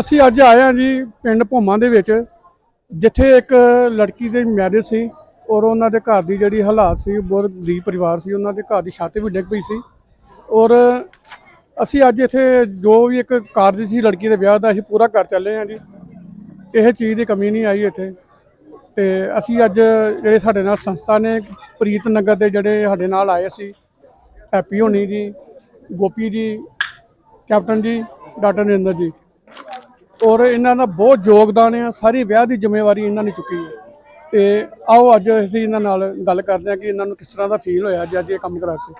ਅਸੀਂ ਅੱਜ ਆਏ ਹਾਂ ਜੀ ਪਿੰਡ ਭੋਮਾ ਦੇ ਵਿੱਚ, ਜਿੱਥੇ ਇੱਕ ਲੜਕੀ ਦੀ ਮੈਰਿਜ ਸੀ ਔਰ ਉਹਨਾਂ ਦੇ ਘਰ ਦੀ ਜਿਹੜੀ ਹਾਲਾਤ ਸੀ, ਬਹੁਤ ਗਰੀਬ ਪਰਿਵਾਰ ਸੀ, ਉਹਨਾਂ ਦੇ ਘਰ ਦੀ ਛੱਤ ਵੀ ਡਿੱਗ ਪਈ ਸੀ। ਔਰ ਅਸੀਂ ਅੱਜ ਇੱਥੇ ਜੋ ਵੀ ਇੱਕ ਕਾਰਜ ਸੀ ਲੜਕੀ ਦੇ ਵਿਆਹ ਦਾ, ਅਸੀਂ ਪੂਰਾ ਕਰ ਚੱਲੇ ਹਾਂ ਜੀ। ਇਹ ਚੀਜ਼ ਦੀ ਕਮੀ ਨਹੀਂ ਆਈ ਇੱਥੇ। ਤੇ ਅਸੀਂ ਅੱਜ ਜਿਹੜੇ ਸਾਡੇ ਨਾਲ ਸੰਸਥਾ ਨੇ, ਪ੍ਰੀਤ ਨਗਰ ਦੇ ਜਿਹੜੇ ਸਾਡੇ ਨਾਲ ਆਏ ਸੀ, ਹੈਪੀ ਹੋਣੀ ਜੀ, ਗੋਪੀ ਜੀ, ਕੈਪਟਨ ਜੀ, ਡਾਕਟਰ ਨਰਿੰਦਰ ਜੀ। ਔਰ ਇਹਨਾਂ ਦਾ ਬਹੁਤ ਯੋਗਦਾਨ ਹੈ ਸਾਰੀ ਵਿਆਹ ਦੀ ਜ਼ਿੰਮੇਵਾਰੀ ਇਹਨਾਂ ਨੇ ਚੁੱਕੀ ਹੈ। ਤੇ ਆਓ ਅੱਜ ਅਸੀਂ ਇਹਨਾਂ ਨਾਲ ਗੱਲ ਕਰਦੇ ਹਾਂ ਕਿ ਇਹਨਾਂ ਨੂੰ ਕਿਸ ਤਰ੍ਹਾਂ ਦਾ ਫੀਲ ਹੋਇਆ ਅੱਜ ਇਹ ਕੰਮ ਕਰਾ ਕੇ।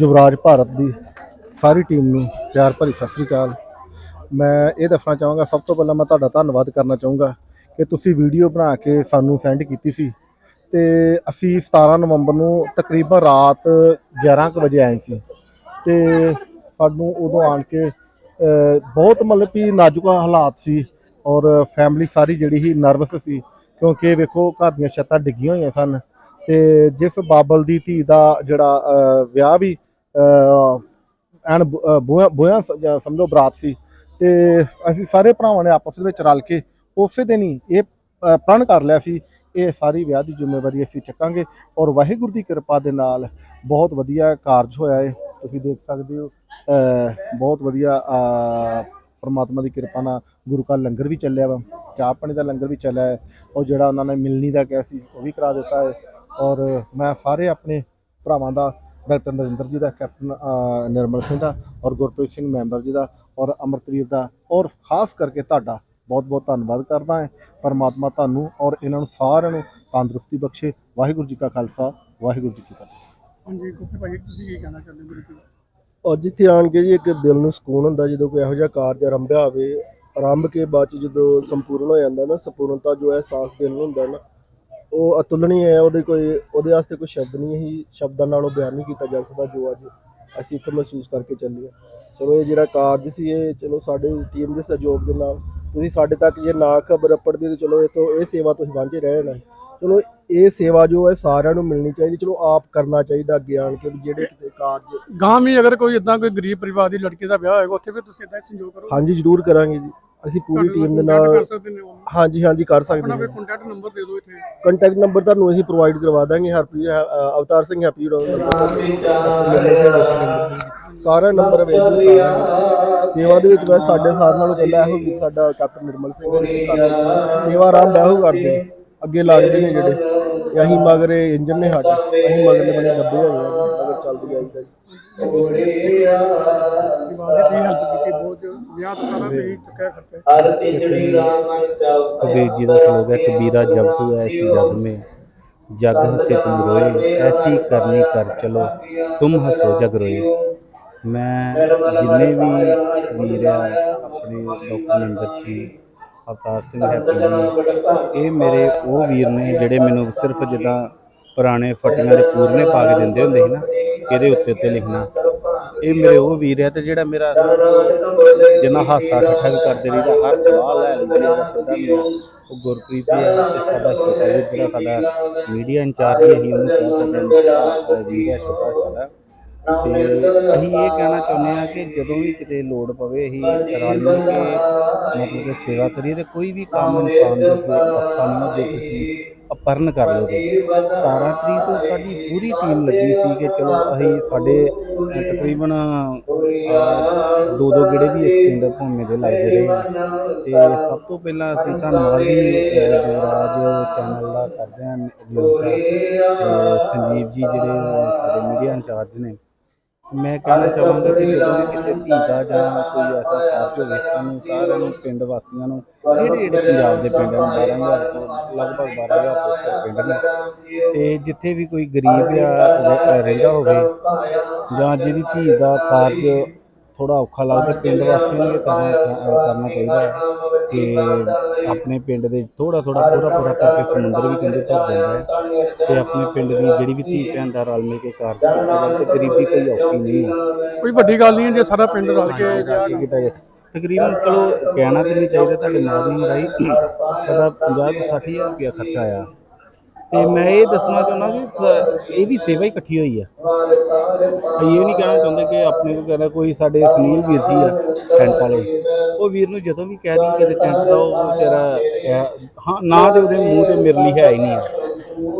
ਯੁਵਰਾਜ ਭਾਰਤ ਦੀ ਸਾਰੀ ਟੀਮ ਨੂੰ ਪਿਆਰ ਭਰੀ ਸਤਿ ਸ੍ਰੀ ਅਕਾਲ। ਮੈਂ ਇਹ ਦੱਸਣਾ ਚਾਹਾਂਗਾ, ਸਭ ਤੋਂ ਪਹਿਲਾਂ ਮੈਂ ਤੁਹਾਡਾ ਧੰਨਵਾਦ ਕਰਨਾ ਚਾਹੂੰਗਾ ਕਿ ਤੁਸੀਂ ਵੀਡੀਓ ਬਣਾ ਕੇ ਸਾਨੂੰ ਸੈਂਡ ਕੀਤੀ ਸੀ। ਤੇ ਅਸੀਂ 17 ਨਵੰਬਰ ਨੂੰ ਤਕਰੀਬਨ ਰਾਤ 11 ਕੁ ਵਜੇ ਆਏ ਸੀ। ਤੇ ਸਾਨੂੰ ਉਦੋਂ ਆਣ ਕੇ ਬਹੁਤ ਮਤਲਬ ਕਿ ਨਾਜ਼ੁਕ ਹਾਲਾਤ ਸੀ ਔਰ ਫੈਮਿਲੀ ਸਾਰੀ ਜਿਹੜੀ ਸੀ ਨਰਵਸ ਸੀ ਕਿਉਂਕਿ ਵੇਖੋ ਘਰ ਦੀਆਂ ਛੱਤਾਂ ਡਿੱਗੀਆਂ ਹੋਈਆਂ ਸਨ ਤੇ ਜਿਸ ਬਾਬਲ ਦੀ ਧੀ ਦਾ ਜਿਹੜਾ ਵਿਆਹ ਵੀ ਅ, ਐਨ ਬੋਇਆ ਬੋਇਆ ਸਮਝੋ ਬਰਾਤ ਸੀ ਤੇ ਅਸੀਂ ਸਾਰੇ ਭਰਾਵਾਂ ਨੇ ਆਪਸ ਵਿੱਚ ਰਲ ਕੇ ਉਸੇ ਦਿਨ ਹੀ ਇਹ ਪ੍ਰਣ ਕਰ ਲਿਆ ਸੀ ਇਹ ਸਾਰੀ ਵਿਆਹ ਦੀ ਜ਼ਿੰਮੇਵਾਰੀ ਅਸੀਂ ਚੱਕਾਂਗੇ ਔਰ ਵਾਹਿਗੁਰੂ ਦੀ ਕਿਰਪਾ ਦੇ ਨਾਲ ਬਹੁਤ ਵਧੀਆ ਕਾਰਜ ਹੋਇਆ ਹੈ ਤੁਸੀਂ ਦੇਖ ਸਕਦੇ ਹੋ। ਬਹੁਤ ਵਧੀਆ ਪਰਮਾਤਮਾ ਦੀ ਕਿਰਪਾ ਨਾਲ ਗੁਰੂ ਕਾ ਲੰਗਰ ਵੀ ਚੱਲਿਆ ਵਾ, ਚਾਹ ਪਾਣੀ ਦਾ ਲੰਗਰ ਵੀ ਚੱਲਿਆ ਹੈ, ਔਰ ਜਿਹੜਾ ਉਹਨਾਂ ਨੇ ਮਿਲਣੀ ਦਾ ਕਿਹਾ ਸੀ, ਉਹ ਵੀ ਕਰਾ ਦਿੱਤਾ ਹੈ, ਔਰ ਮੈਂ ਸਾਰੇ ਆਪਣੇ ਭਰਾਵਾਂ ਦਾ, ਡਾਕਟਰ ਨਰਿੰਦਰ ਜੀ ਦਾ, ਕੈਪਟਨ ਨਿਰਮਲ ਸਿੰਘ ਦਾ, ਔਰ ਗੁਰਪ੍ਰੀਤ ਸਿੰਘ ਮੈਂਬਰ ਜੀ ਦਾ, ਔਰ ਅਮਰਤਵੀਰ ਦਾ, ਔਰ ਖਾਸ ਕਰਕੇ ਤੁਹਾਡਾ ਬਹੁਤ ਬਹੁਤ ਧੰਨਵਾਦ ਕਰਦਾ ਹਾਂ, ਪਰਮਾਤਮਾ ਤੁਹਾਨੂੰ ਔਰ ਇਹਨਾਂ ਨੂੰ ਸਾਰਿਆਂ ਨੂੰ ਤੰਦਰੁਸਤੀ ਬਖਸ਼ੇ, ਵਾਹਿਗੁਰੂ ਜੀ ਕਾ ਖਾਲਸਾ, ਵਾਹਿਗੁਰੂ ਜੀ ਕੀ ਫਤਿਹ। ਹਾਂਜੀ ਗੋਪੀ ਭਾਈ ਤੁਸੀਂ ਕੀ ਕਹਿਣਾ ਚਾਹੁੰਦੇ ਹੋ ਅੱਜ ਇੱਥੇ ਆਣ ਕੇ ਜੀ ਇੱਕ ਦਿਲ ਨੂੰ ਸਕੂਨ ਹੁੰਦਾ, ਜਦੋਂ ਕੋਈ ਇਹੋ ਜਿਹਾ ਕਾਰਜ ਆਰੰਭਿਆ ਹੋਵੇ ਆਰੰਭ ਕੇ ਬਾਅਦ ਚ ਜਦੋਂ ਸੰਪੂਰਨ ਹੋ ਜਾਂਦਾ ਨਾ, ਸੰਪੂਰਨਤਾ ਜੋ ਅਹਿਸਾਸ ਦਿਲ ਨੂੰ ਹੁੰਦਾ ਨਾ, ਉਹ ਅਤੁਲਨੀ ਹੈ, ਉਹਦੇ ਕੋਈ, ਉਹਦੇ ਵਾਸਤੇ ਕੋਈ ਸ਼ਬਦ ਨਹੀਂ ਹੀ, ਸ਼ਬਦਾਂ ਨਾਲ ਉਹ ਬਿਆਨ ਨਹੀਂ ਕੀਤਾ ਜਾ ਸਕਦਾ ਜੋ ਅੱਜ ਅਸੀਂ ਇੱਥੇ ਮਹਿਸੂਸ ਕਰਕੇ ਚੱਲੇ ਹਾਂ। ਚਲੋ ਇਹ ਜਿਹੜਾ ਕਾਰਜ ਸੀ, ਇਹ ਚਲੋ ਸਾਡੇ ਟੀਮ ਦੇ ਸਹਿਯੋਗ ਦੇ ਨਾਲ, ਤੁਸੀਂ ਸਾਡੇ ਤੱਕ ਜੇ ਨਾ ਖਬਰ ਪੜਦੀ ਤੇ ਚਲੋ ਇਹ ਤੋਂ, ਇਹ ਸੇਵਾ ਤੁਸੀਂ ਵਾਂਝੇ ਰਹਿ ਨਾ ਚਲੋ ਇਹ ਸੇਵਾ ਜੋ ਹੈ ਸਾਰਿਆਂ ਨੂੰ ਮਿਲਣੀ ਚਾਹੀਦੀ ਚਲੋ ਆਪ ਕਰਨਾ ਚਾਹੀਦਾ ਅੱਗੇ ਆਣ ਕੇ ਵੀ ਜਿਹੜੇ ਕਿਤੇ ਕਾਰਜ ਗਾਂ ਵੀ ਅਗਰ ਕੋਈ ਇਦਾਂ ਕੋਈ ਗਰੀਬ ਪਰਿਵਾਰ ਦੀ ਲੜਕੀ ਦਾ ਵਿਆਹ ਹੋਏਗਾ ਉੱਥੇ ਵੀ ਤੁਸੀਂ ਇਦਾਂ ਸੰਯੋਗ ਕਰੋ ਹਾਂਜੀ ਜ਼ਰੂਰ ਕਰਾਂਗੇ ਜੀ ਅਸੀਂ ਪੂਰੀ ਟੀਮ ਦੇ ਨਾਲ। ਹਾਂਜੀ ਹਾਂਜੀ ਕਰ ਸਕਦੇ ਹਾਂ ਕੰਟੈਕਟ ਨੰਬਰ ਦੇ ਦਿਓ ਇੱਥੇ ਕੰਟੈਕਟ ਨੰਬਰ ਤੁਹਾਨੂੰ ਅਸੀਂ ਪ੍ਰੋਵਾਈਡ ਕਰਵਾ ਦਾਂਗੇ ਹਰਪ੍ਰੀਤ ਅਵਤਾਰ ਸਿੰਘ ਹੈਪੀ ਸਾਰਾ ਨੰਬਰ ਅਵੇਲੇਬਲ ਸੇਵਾ ਦੇ ਵਿੱਚ ਵੈਸੇ ਸਾਡੇ ਸਾਰਿਆਂ ਨਾਲੋਂ ਪਹਿਲਾਂ ਇਹੋ ਸਾਡਾ ਕੈਪਟਨ ਨਿਰਮਲ ਸਿੰਘ। ਸੇਵਾ ਆਰਾਮ ਇਹੋ ਕਰਦੇ। ਅੱਗੇ ਲੱਗਦੇ ਨੇ ਜਿਹੜੇ ਤੇ ਅਸੀਂ ਮਗਰ ਇਹ ਇੰਜਨ ਨੇ ਸਾਡੇ ਅਸੀਂ ਮਗਰਲੇ ਬਣੇ ਦੱਬੇ ਹੋਏ ਆ ਮਗਰ ਚੱਲਦੀ ਜਾਈਦਾ ਜੀ ਪਰਿਵਾਰ ਦੀ ਹੈਲਪ ਕੀਤੀ ਬਹੁਤ ਵਿਆਹ ਤੋਂ ਸਾਰਾ ਤੇ ਹੀ ਚੁੱਕਿਆ ਖਰਚੇ कबीर जी का श्लोक है कबीरा जब तू ऐसी जग में जग हंसे तुम रोए ऐसी करनी कर चलो तुम हंसो जग रोए ਮੈਂ ਜਿੰਨੇ ਵੀ ਵੀਰ ਆ ਆਪਣੇ ਡਾਕਟਰ ਨਿੰਦਰ ਜੀ ਅਵਤਾਰ ਸਿੰਘ ਹੈਪੀ ਜੀ ਇਹ ਮੇਰੇ ਉਹ ਵੀਰ ਨੇ ਜਿਹੜੇ ਮੈਨੂੰ ਸਿਰਫ ਜਿੱਦਾਂ ਪੁਰਾਣੇ ਫਟੀਆਂ ਦੇ ਪੂਰਨੇ ਪਾ ਕੇ ਦਿੰਦੇ ਹੁੰਦੇ ਸੀ ਨਾ, ਇਹਦੇ ਉੱਤੇ ਉੱਤੇ ਲਿਖਣਾ। ਇਹ ਮੇਰੇ ਉਹ ਵੀਰ ਹੈ ਤੇ ਜਿਹੜਾ ਮੇਰਾ ਜਿੰਨਾ ਹਾਸਾ ਠੱਠਾ ਵੀ ਕਰਦੇ ਰਹੀਦਾ, ਹਰ ਸਵਾਲ ਲੈ ਲੈਂਦੇ ਉਹ ਗੁਰਪ੍ਰੀਤ ਜੀ ਹੈ ਤੇ ਸਾਡਾ ਛੋਟਾ ਜਿਹੜਾ ਸਾਡਾ ਮੀਡੀਆ ਇੰਚਾਰਜ ਹੈ ਅਸੀਂ ਉਹਨੂੰ ਕਹਿ ਸਕਦੇ ਹਾਂ ਵੀਰ ਹੈ ਛੋਟਾ ਸਾਡਾ। ਤੇ ਅਸੀਂ ਇਹ ਕਹਿਣਾ ਚਾਹੁੰਦੇ ਹਾਂ ਕਿ ਜਦੋਂ ਵੀ ਕਿਤੇ ਲੋੜ ਪਵੇ ਅਸੀਂ ਰਲ ਮਿਲ ਕੇ ਮਤਲਬ ਕਿ ਸੇਵਾ ਕਰੀਏ ਤੇ ਕੋਈ ਵੀ ਕੰਮ ਇਨਸਾਨ ਦੇ ਔਖਾ ਨਹੀਂ ਜੇ ਤੁਸੀਂ ਅਪਰਨ ਕਰ ਲਓ ਤੇ 17 ਤਰੀਕ ਤੋਂ ਸਾਡੀ ਪੂਰੀ ਟੀਮ ਲੱਗੀ ਸੀ ਕਿ ਚਲੋ ਅਸੀਂ ਸਾਡੇ ਤਕਰੀਬਨ ਦੋ ਦੋ ਗੇੜੇ ਵੀ ਇਸ ਪਿੰਡ ਭੂਮੇ ਦੇ ਲੱਗਦੇ ਰਹੇ ਆ। ਤੇ ਸਭ ਤੋਂ ਪਹਿਲਾਂ ਅਸੀਂ ਧੰਨਵਾਦ ਵੀ ਯੁਵਰਾਜ ਚੈਨਲ ਦਾ ਕਰਦੇ ਹਾਂ ਨਿਊਜ਼ ਦਾ ਸੰਜੀਵ ਜੀ ਜਿਹੜੇ ਸਾਡੇ ਮੀਡੀਆ ਇੰਚਾਰਜ ਨੇ ਮੈਂ ਕਹਿਣਾ ਚਾਹਾਂਗਾ ਕਿ ਜਦੋਂ ਵੀ ਕਿਸੇ ਧੀ ਦਾ ਜਾਂ ਕੋਈ ਐਸਾ ਕਾਰਜ ਹੋਵੇ ਸਾਨੂੰ ਸਾਰਿਆਂ ਨੂੰ ਪਿੰਡ ਵਾਸੀਆਂ ਨੂੰ ਜਿਹੜੇ ਜਿਹੜੇ ਪੰਜਾਬ ਦੇ ਪਿੰਡ ਨੇ 12000 ਤੋਂ ਲਗਭਗ 12000 ਤੋਂ ਪਿੰਡ ਨੇ। ਤੇ ਜਿੱਥੇ ਵੀ ਕੋਈ ਗਰੀਬ ਆ ਰਹਿ- ਰਹਿੰਦਾ ਹੋਵੇ ਜਾਂ ਜਿਹਦੀ ਧੀ ਦਾ ਕਾਰਜ ਥੋੜਾ ਔਖਾ ਲੱਗਦਾ ਪਿੰਡ ਵਾਸੀਆਂ ਨੂੰ ਇਹ ਕਰਨਾ ਕਰਨਾ ਚਾਹੀਦਾ ਹੈ। ਕਿ ਆਪਣੇ ਪਿੰਡ ਦੇ ਥੋੜਾ ਥੋੜਾ ਪੂਰਾ ਪੂਰਾ ਕਰਕੇ ਸਮੁੰਦਰ ਵੀ ਕਹਿੰਦੇ ਭਰ ਜਾਂਦਾ ਹੈ। ਤੇ ਆਪਣੇ ਪਿੰਡ ਦੀ ਜਿਹੜੀ ਵੀ ਧੀ ਭੈਣ ਦਾ ਰਲ ਮਿਲ ਕੇ ਕਾਰਜ ਤੇ ਗਰੀਬੀ ਕੋਈ ਔਖੀ ਨਹੀਂ ਹੈ। ਕੋਈ ਵੱਡੀ ਗੱਲ ਨਹੀਂ ਹੈ ਜੇ ਸਾਰਾ ਪਿੰਡ ਰਲ ਕੇ ਕੀਤਾ ਜਾਏ ਤਕਰੀਬਨ ਚਲੋ ਕਹਿਣਾ ਤੇ ਨਹੀਂ ਚਾਹੀਦਾ ਤੁਹਾਡੇ ਮਾਧਿਅਮ ਰਾਹੀਂ ਸਾਡਾ 50 ਤੋਂ 60000 ਰੁਪਇਆ ਖਰਚਾ ਆਇਆ। ਤੇ ਮੈਂ ਇਹ ਦੱਸਣਾ ਚਾਹੁੰਦਾ ਕਿ ਇਹ ਵੀ ਸੇਵਾ ਹੀ ਇਕੱਠੀ ਹੋਈ ਆ। ਅਸੀਂ ਇਹ ਨਹੀਂ ਕਹਿਣਾ ਚਾਹੁੰਦੇ ਕਿ ਆਪਣੇ ਕੋਲ ਕਹਿੰਦਾ ਕੋਈ ਸਾਡੇ ਸੁਨੀਲ ਵੀਰ ਜੀ ਆ ਟੈਂਟ ਵਾਲੇ। ਉਹ ਵੀਰ ਨੂੰ ਜਦੋਂ ਵੀ ਕਹਿ ਦੀ ਕਿ ਟੈਂਟ ਦਾ ਉਹ ਵਿਚਾਰਾ ਹਾਂ, ਨਾ ਤੇ ਉਹਦੇ ਮੂੰਹ ਤੇ ਮੇਰੇ ਲਈ ਹੈ ਹੀ ਨਹੀਂ ਆ।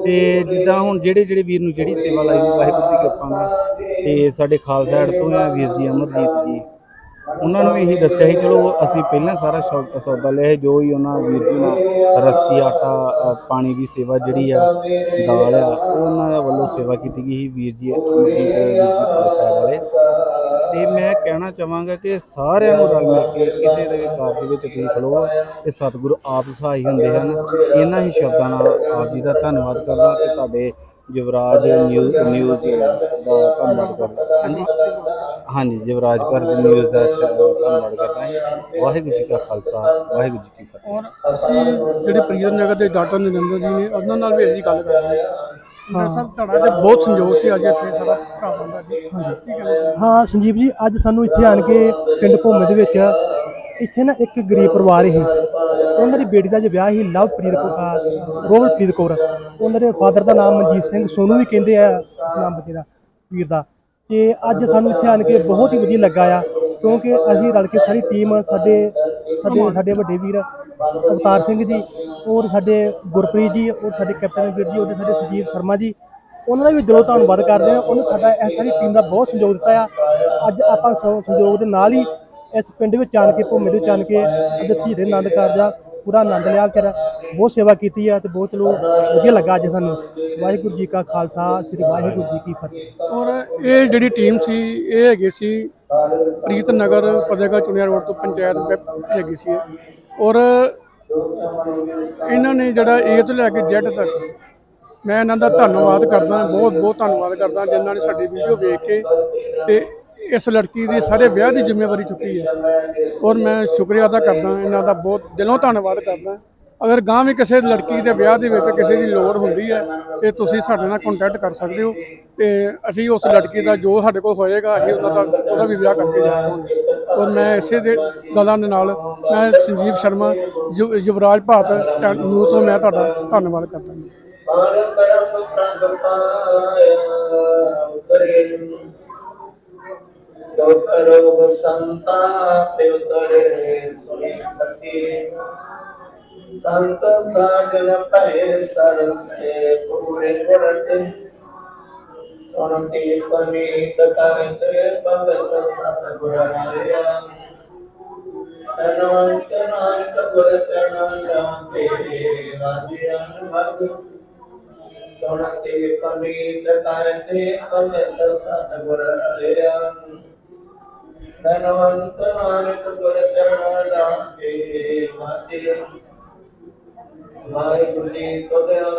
ਤੇ ਜਿੱਦਾਂ ਹੁਣ ਜਿਹੜੇ ਜਿਹੜੇ ਵੀਰ ਨੂੰ ਜਿਹੜੀ ਸੇਵਾ ਲਾਈ ਦੀ ਵਾਹਿਗੁਰੂ ਦੀ ਕਿਰਪਾ ਨਾਲ, ਤੇ ਸਾਡੇ ਖਾਲਸਾ ਐਡ ਤੋਂ ਆ ਵੀਰ ਜੀ, ਅਮਰਜੀਤ ਜੀ। ਉਹਨਾਂ ਨੂੰ ਵੀ ਇਹੀ ਦੱਸਿਆ ਸੀ ਚਲੋ ਅਸੀਂ ਪਹਿਲਾਂ ਸਾਰਾ ਸੌ- ਸੌਦਾ ਲਿਆ ਸੀ, ਜੋ ਹੀ ਉਹਨਾਂ ਵੀਰ ਜੀ ਨਾਲ ਰਸਤੀ ਆਟਾ ਅ, ਪਾਣੀ ਦੀ ਸੇਵਾ ਜਿਹੜੀ ਆ ਦਾਲ ਆ ਉਹ ਉਹਨਾਂ ਦੇ ਵੱਲੋਂ ਸੇਵਾ ਕੀਤੀ ਗਈ ਸੀ ਵੀਰ ਜੀ ਅਮਰਜੀਤ ਵੀਰ ਜੀ ਖਾਲਸਾ ਵਾਲੇ। ਤੇ ਮੈਂ ਕਹਿਣਾ ਚਾਹਾਂਗਾ ਕਿ ਸਾਰਿਆਂ ਨੂੰ ਰਲ ਮਿਲ ਕੇ ਕਿਸੇ ਦੇ ਵੀ ਕਾਰਜ ਵਿੱਚ ਤੁਸੀਂ ਖਲੋ ਤੇ ਸਤਿਗੁਰੂ ਆਪ ਸਹਾਈ ਹੁੰਦੇ ਹਨ। ਇਹਨਾਂ ਹੀ ਸ਼ਬਦਾਂ ਨਾਲ ਆਪ ਜੀ ਦਾ ਧੰਨਵਾਦ ਕਰਦਾ ਤੇ ਤੁਹਾਡੇ ਯੁਵਰਾਜ ਨਿਊ- ਨਿਊਜ਼ ਦਾ ਧੰਨਵਾਦ ਕਰਦਾ। ਹਾਂਜੀ? ਹਾਂਜੀ ਯੁਵਰਾਜ ਪਰ ਨਿਊਜ਼ ਦਾ ਧੰਨਵਾਦ ਕਰਦਾ ਹਾਂ। ਵਾਹਿਗੁਰੂ ਜੀ ਕਾ ਖਾਲਸਾ ਵਾਹਿਗੁਰੂ ਜੀ ਕੀ ਫਤਿਹ। ਔਰ ਅਸੀਂ ਜਿਹੜੇ ਪ੍ਰੀਤ ਨਗਰ ਦੇ ਡਾਕਟਰ ਨਰਿੰਦਰ ਜੀ ਨੇ ਉਹਨਾਂ ਨਾਲ ਵੀ ਅਸੀਂ ਗੱਲ ਕਰ ਰਹੇ ਹਾਂ। ਡਾਕਟਰ ਸਾਹਿਬ ਤੁਹਾਡਾ ਤੇ ਬਹੁਤ ਸੰਯੋਗ ਸੀ ਅੱਜ ਇੱਥੇ ਸਾਡਾ ਭਰਾ ਬੰਦਾ ਜੀ। ਹਾਂਜੀ। ਕੀ ਕਹਿੰਦੇ ਹਾਂ? ਸੰਜੀਵ ਜੀ ਅੱਜ ਸਾਨੂੰ ਇੱਥੇ ਆਣ ਕੇ ਪਿੰਡ ਭੋਮੇ ਦੇ ਵਿੱਚ ਇੱਥੇ ਨਾ ਇੱਕ ਗਰੀਬ ਪਰਿਵਾਰ ਸੀ ਉਹਨਾਂ ਦੀ ਬੇਟੀ ਦਾ ਜੇ ਵਿਆਹ ਸੀ, ਲਵਪ੍ਰੀਤ ਕੌਰ, ਅਹ ਰੋਵਲਪ੍ਰੀਤ ਕੌਰ। ਉਹਨਾਂ ਦੇ ਫਾਦਰ ਦਾ ਨਾਮ ਮਨਜੀਤ ਸਿੰਘ ਸੋਨੂ ਵੀ ਕਹਿੰਦੇ ਆ, ਨਾਮ ਬੱਚੇ ਦਾ, ਵੀਰ ਦਾ। ਤੇ ਅੱਜ ਸਾਨੂੰ ਇੱਥੇ ਆਣ ਕੇ ਬਹੁਤ ਹੀ ਵਧੀਆ ਲੱਗਾ ਆ, ਕਿਉਂਕਿ ਅਸੀਂ ਰਲ ਕੇ ਸਾਰੀ ਟੀਮ ਸਾਡੇ ਸਾਡੇ ਸਾਡੇ ਵੱਡੇ ਵੀਰ ਅਵਤਾਰ ਸਿੰਘ ਜੀ ਔਰ ਸਾਡੇ ਗੁਰਪ੍ਰੀਤ ਜੀ ਔਰ ਸਾਡੇ ਕੈਪਟਨ ਵੀਰ ਜੀ ਔਰ ਸਾਡੇ ਸੰਜੀਵ ਸ਼ਰਮਾ ਜੀ, ਉਹਨਾਂ ਦਾ ਵੀ ਦਿਲੋਂ ਧੰਨਵਾਦ ਕਰਦੇ ਹਾਂ। ਉਹਨੇ ਸਾਡਾ ਇਹ ਸਾਰੀ ਟੀਮ ਦਾ ਬਹੁਤ ਸਹਿਯੋਗ ਦਿੱਤਾ ਆ। ਅੱਜ ਆਪਾਂ ਸਹਿ- ਸਹਿਯੋਗ ਦੇ ਨਾਲ ਹੀ ਇਸ ਪਿੰਡ ਵਿੱਚ ਆਣ ਕੇ, ਭੂਮੇ ਦੇ ਵਿੱਚ ਆਣ ਕੇ ਅੱਜ ਧੀ ਦੇ ਆਨੰਦ ਕਾਰਜਾ ਪੂਰਾ ਆਨੰਦ ਲਿਆ ਵਿਚਾਰਾ ਬਹੁਤ ਸੇਵਾ ਕੀਤੀ ਆ ਤੇ ਬਹੁਤ ਲੋਕ ਵਧੀਆ ਲੱਗਾ ਅੱਜ ਸਾਨੂੰ। ਵਾਹਿਗੁਰੂ ਜੀ ਕਾ ਖਾਲਸਾ, ਸ੍ਰੀ ਵਾਹਿਗੁਰੂ ਜੀ ਕੀ ਫਤਿਹ। ਔਰ ਇਹ ਜਿਹੜੀ ਟੀਮ ਸੀ, ਇਹ ਹੈਗੀ ਸੀ ਪ੍ਰੀਤ ਨਗਰ ਫਤਿਹਗੜ੍ਹ ਚੁਣਿਆ ਰੋਡ ਤੋਂ ਪੰਚਾਇਤ ਹੈਗੀ ਸੀ ਔਰ ਇਹਨਾਂ ਨੇ ਜਿਹੜਾ ਏ ਤੋਂ ਲੈ ਕੇ ਜੈਡ ਤੱਕ ਮੈਂ ਇਹਨਾਂ ਦਾ ਧੰਨਵਾਦ ਕਰਦਾ ਬਹੁਤ ਬਹੁਤ ਧੰਨਵਾਦ ਕਰਦਾ ਜਿਨ੍ਹਾਂ ਨੇ ਸਾਡੀ ਵੀਡੀਓ ਵੇਖ ਕੇ ਤੇ ਇਸ ਲੜਕੀ ਦੀ ਸਾਰੇ ਵਿਆਹ ਦੀ ਜ਼ਿੰਮੇਵਾਰੀ ਚੁੱਕੀ ਹੈ। ਔਰ ਮੈਂ ਸ਼ੁਕਰੀਆ ਅਦਾ ਕਰਦਾ ਇਹਨਾਂ ਦਾ ਬਹੁਤ ਦਿਲੋਂ ਧੰਨਵਾਦ ਕਰਦਾ ਅਗਰ ਗਾਂ ਵੀ ਕਿਸੇ ਲੜਕੀ ਦੇ ਵਿਆਹ ਦੇ ਵਿੱਚ ਕਿਸੇ ਦੀ ਲੋੜ ਹੁੰਦੀ ਹੈ, ਤੇ ਤੁਸੀਂ ਸਾਡੇ ਨਾਲ ਕੰਟੈਕਟ ਕਰ ਸਕਦੇ ਹੋ ਤੇ ਅਸੀਂ ਉਸ ਲੜਕੀ ਦਾ ਜੋ ਸਾਡੇ ਕੋਲ ਹੋਏਗਾ, ਅਸੀਂ ਉਹਦਾ ਉਹਦਾ ਵੀ ਵਿਆਹ ਕਰਕੇ ਜਾਵਾਂਗੇ। ਔਰ ਮੈਂ ਇਸੇ ਦੇ ਗੱਲਾਂ ਦੇ ਨਾਲ ਮੈਂ ਸੰਜੀਵ ਸ਼ਰਮਾ, ਯੁ- ਯੁਵਰਾਜ ਭਾਰਤ ਟੈ- ਨਿਊਜ਼ ਤੋਂ ਮੈਂ ਤੁਹਾਡਾ ਧੰਨਵਾਦ ਕਰਦਾ ਹਾਂ। ਕਰੋ ਸੰਤਾਪ ਉਤਰੇ ਸੁਣੀ ਸਕੇ ਸੰਤ ਸਾਗਰ ਭਏ ਸਰਸੇ ਪੂਰੇ ਗੁਰਤੇ ਸੁਣਤੀ ਪਨੀਤ ਕਰਤੇ ਭਗਤ ਸਤਿਗੁਰ ਰਾਇਆ ਤਨਵੰਤ ਨਾਨਕ ਗੁਰ ਚਰਨ ਤੇਰੇ ਰਾਜਿਆਨ ਮਗ ਸੁਣਤੇ ਪਨੀਤ ਕਰਤੇ ਭਗਤ ਸਤਿਗੁਰ ਰਾਇਆ ਧਨਵੰਤ ਨਾਨਕ ਗੁਰ ਚਰਨ ਲਾਗੇ ਮਾਤੇ ਵਾਹਿਗੁਰੂ ਜੀ ਤੁਧਿਆ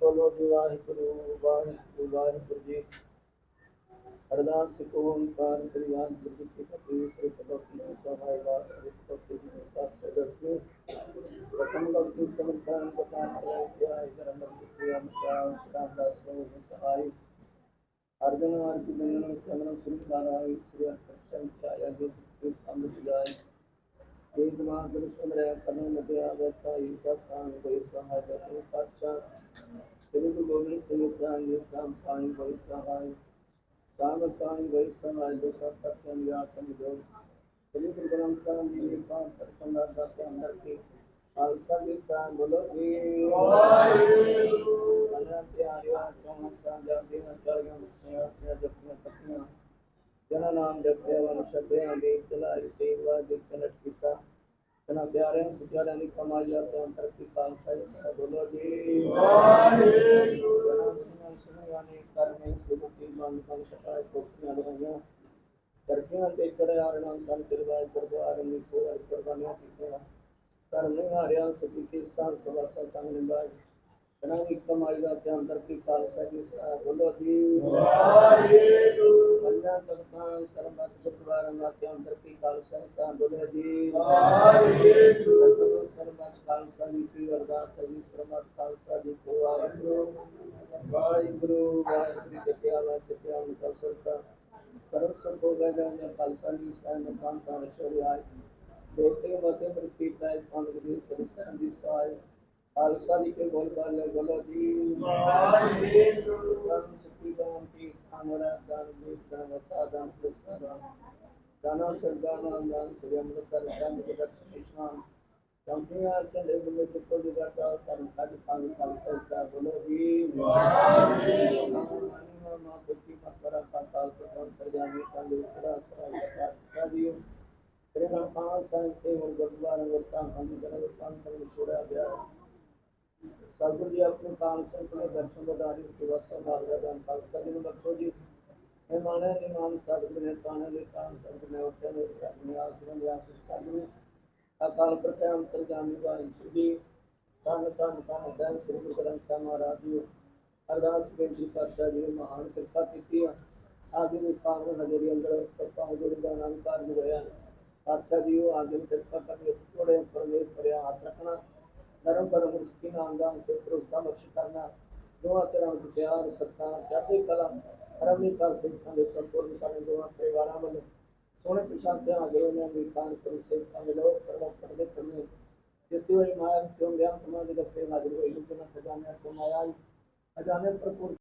ਬੋਲੋ ਜੀ ਵਾਹਿਗੁਰੂ ਵਾਹਿਗੁਰੂ ਵਾਹਿਗੁਰੂ ਜੀ ਅਰਦਾਸ ਸਿਕੋ ਓੰਕਾਰ ਸ੍ਰੀ ਵਾਸ ਗੁਰੂ ਕੀ ਫਤਿਹ ਸ੍ਰੀ ਪਤੋ ਕੀ ਸਹਾਇ ਵਾਸ ਸ੍ਰੀ ਪਤੋ ਕੀ ਨਿਰਤਾਰ ਸਦਸੇ ਪ੍ਰਥਮ ਲੋਕ ਕੀ ਸਮਰਥਨ ਪਤਾਨ ਕਰਾਇ ਕਿਆ ਇਧਰ ਅੰਦਰ ਕੀ ਅਮਕਾਰ ਸਤਾਨ ਦਾ ਸੋ ਸਹਾਇ ਅਰਜਨ ਵਾਰ ਕੀ ਬੰਦਨ ਸਮਨ ਸ੍ਰੀ ਦਾਨਾਇ ਸ੍ਰੀ ਅਕਸ਼ਮ ਚਾਇਆ ਜੋ ਸ੍ਰੀ ਸੰਗ ਜਾਇ ਤੇਗ ਮਾ ਗੁਰੂ ਸਮਰਿਆ ਕਰਨੋ ਮਧਿਆ ਵਰਤਾਈ ਸਭ ਕਾਨ ਕੋਈ ਸਹਾਇ ਦਸੇ ਪਾਚਾ ਸ੍ਰੀ ਗੁਰੂ ਗੋਬਿੰਦ ਸਿੰਘ ਸਾਹਿਬ ਜੀ ਸਾਮ ਪਾਣੀ ਕੋਈ ਸਹਾਇ سامت قائم گئی سمائے جو سب تک کے انبیاء کمی دو سلیت الکلام سلام جی نے پاک تک سمرہ صاحب کے اندر کی آل سب انسان بولو گی اللہ پیاری آج چونک سان جاتی نہ کر گیا مسئلہ اپنے جبتیاں پکیاں جنہ نام جبتے ہیں وہ نشبیاں دیکھ چلائی تیز وادی کنٹ ਤਨਾ ਪਿਆਰਿਆਂ ਸਿਆਰਿਆਂ ਦੀ ਕਮਾਈ ਦਾ ਤੋਂ ਅੰਤਰ ਖਾਲਸਾ ਜੀ ਬੋਲੋ ਜੀ। ਵਾਹਿਗੁਰੂ ਸੁਣਨ ਸੁਣਿਆ ਨੇ ਮਨ ਮਨ ਸਟਾਇ ਕੋਪੀਆਂ ਲਵਾਈਆਂ ਕਰਕੀਆਂ ਤੇ ਚੜਿਆ ਤਨ ਚਰਵਾਇ ਗੁਰਦੁਆਰੇ ਦੀ ਸੇਵਾ ਕੁਰਬਾਨੀਆਂ ਕੀਤੀਆਂ ਕਰਮੇ ਹਾਰਿਆ ਸਤੀ ਕੀ ਸਾਧ ਸਵਾਸਾ ਸੰਗ ਨਿਭਾਈ ਕਰਾਂਗੇ ਕਮਾਈ ਦਾ ਤੇ ਅੰਦਰ ਕੀ ਖਾਲਸਾ ਜੀ ਸਾਹਿਬ ਬੋਲੋ ਜੀ ਵਾਹਿਗੁਰੂ ਪੰਜਾਂ ਤਖਤਾਂ ਸਰਬੱਤ ਗੁਰਦੁਆਰਾ ਦਾ ਤੇ ਅੰਦਰ ਕੀ ਖਾਲਸਾ ਜੀ ਸਾਹਿਬ ਬੋਲੋ ਜੀ ਵਾਹਿਗੁਰੂ ਸਰਬੱਤ ਖਾਲਸਾ ਜੀ ਕੀ ਅਰਦਾਸ ਹੈ ਜੀ ਸਰਬੱਤ ਖਾਲਸਾ ਜੀ ਕੋ ਵਾਹਿਗੁਰੂ ਵਾਹਿਗੁਰੂ ਵਾਹਿਗੁਰੂ ਜੀ ਕੀ ਆਵਾਜ਼ ਤੇ ਕੀ ਆਵਾਜ਼ ਸਰਤਾ ਸਰਬ ਸੰਭੋ ਗਏ ਜਾਂ ਖਾਲਸਾ ਜੀ ਸਾਹਿਬ ਮਕਾਨ ਦਾ ਰਸ਼ੋਰੀ ਆਏ ਦੇਖਤੇ ਮਤੇ ਪ੍ਰਤੀ ਪ੍ਰਾਇ ਪੰਡ ਦੀ ਸਰਸਨ ਦੀ ਸਾਇ ਖਾਲਸਾ ਜੀ ਕੇ ਬੋਲ ਬਾਲੇ ਬੋਲੋ ਜੀ। ਵਾਹਿਗੁਰੂ ਧੰਨ ਸਤੀ ਗਾਮ ਕੀ ਸਥਾਨ ਵਰਾ ਦਾਨ ਦੇ ਦਾਨ ਸਾਧਨ ਪ੍ਰਸਾਦਨ ਦਾਨਾ ਸਰਦਾਨਾ ਦਾਨ ਸ੍ਰੀ ਅੰਮ੍ਰਿਤਸਰ ਸਾਹਿਬ ਦੇ ਦਰਸ਼ਨ ਇਸ਼ਨਾਨ ਕੰਪਨੀਆਂ ਚੰਦੇ ਬੁਲੇ ਚੁੱਕੋ ਦੀ ਗਾਟਾ ਕਰਨ ਕੱਜ ਪੰਜ ਖਾਲਸਾ ਸਾਹਿਬ ਬੋਲੋ ਜੀ। ਵਾਹਿਗੁਰੂ। ਮਾ ਕੁੱਤੀ ਮਕਰਾ ਕਾਲ ਪ੍ਰਤਨ ਪ੍ਰਜਾਨੀ ਕੰਦੇ ਸਦਾ ਸਦਾ ਕਾ ਜੀ ਸ੍ਰੀ ਰਾਮ ਪਾਲ ਸਾਹਿਬ ਤੇ ਹੋਰ ਗੁਰਦੁਆਰਾ ਵਰਤਾਂ ਹਨ ਜਨਮ ਪੰਨ ਤੋਂ ਛੋੜਿਆ ਗਿਆ ਸਤਿਗੁਰੂ ਜੀ, ਆਪਣੇ ਕਾਲ ਸਿੰਘ ਦਰਸ਼ਨ ਬਦਾਰੀ ਸੇਵਾ ਸੰਭਾਲ ਦਾ ਦਾਨ ਖਾਲਸਾ ਜੀ ਨੂੰ ਬਖਸ਼ੋ ਜੀ ਇਹ ਦੇ ਨਾਮ ਸਤਿਗੁਰੂ ਨੇ ਤਾਣੇ ਦੇ ਕਾਨ ਸਤਿਗੁਰੂ ਨੇ ਉੱਤੇ ਨੇ ਸਤਿਗੁਰੂ ਆਸਰਮ ਦੇ ਆਸਰਮ ਸਤਿਗੁਰੂ ਅਕਾਲ ਪੁਰਖ ਅੰਤਰਜਾਮੀ ਵਾਹਿਗੁਰੂ ਜੀ ਧੰਨ ਧੰਨ ਧੰਨ ਸਹਿਬ, ਸ੍ਰੀ ਗੁਰੂ ਗ੍ਰੰਥ ਸਾਹਿਬ ਮਹਾਰਾਜ ਜੀ, ਅਰਦਾਸ ਬੇਨਤੀ ਪਾਤਸ਼ਾਹ ਜੀ, ਮਹਾਨ ਕਿਰਪਾ ਕੀਤੀ ਆ। ਆਗੇ ਦੇ ਪਾਵਨ ਹਜ਼ੂਰੀ ਅੰਦਰ ਸਭਾ ਹਜ਼ੂਰੀ ਦਾ ਨਾਮ ਕਾਰਜ ਹੋਇਆ। ਪਾਤਸ਼ਾਹ ਜੀ, ਉਹ ਆਗੇ ਕਿਰਪਾ ਕਰਕੇ ਇਸ ਥੋੜੇ ਪਰਵੇਸ਼ ਕਰਿਆ ਹੱਥ ਰੱਖਣਾ। ਨਰਮ ਪਰਮ ਮੁਸਕਿਨ ਆਂਦਾ ਸੇ ਭਰੋਸਾ ਬਖਸ਼ ਕਰਨਾ ਦੋਆ ਤਰ੍ਹਾਂ ਦੇ ਪਿਆਰ, ਸਤਿਕਾਰ ਚੜ੍ਹਦੀ ਕਲਾ ਰਮੀ ਕਰ ਸਿੱਖਾਂ ਦੇ ਸੰਪੂਰਨ ਸਾਡੇ ਦੋਹਾਂ ਪਰਿਵਾਰਾਂ ਵੱਲੋਂ ਸੋਹਣੇ ਪਛਾਤੇ ਹਾਜ਼ਰ ਨੇ ਅਮਰੀਕਾਨ ਕਰੂ ਸਿੱਖਾਂ ਦੇ ਲੋਕ ਪਰਦਾ ਪਰਦੇ ਕਰਨੇ ਜਿੱਤੇ ਹੋਏ ਮਾਇਆ ਵਿੱਚੋਂ ਵਿਆਹ ਸਮਾਜ ਦੇ ਫੇਰ ਹਾਜ਼ਰ ਹੋਏ ਨੂੰ ਖਜ਼ਾਨੇ ਤੋਂ ਮਾਇਆ ਭਰਪੂਰ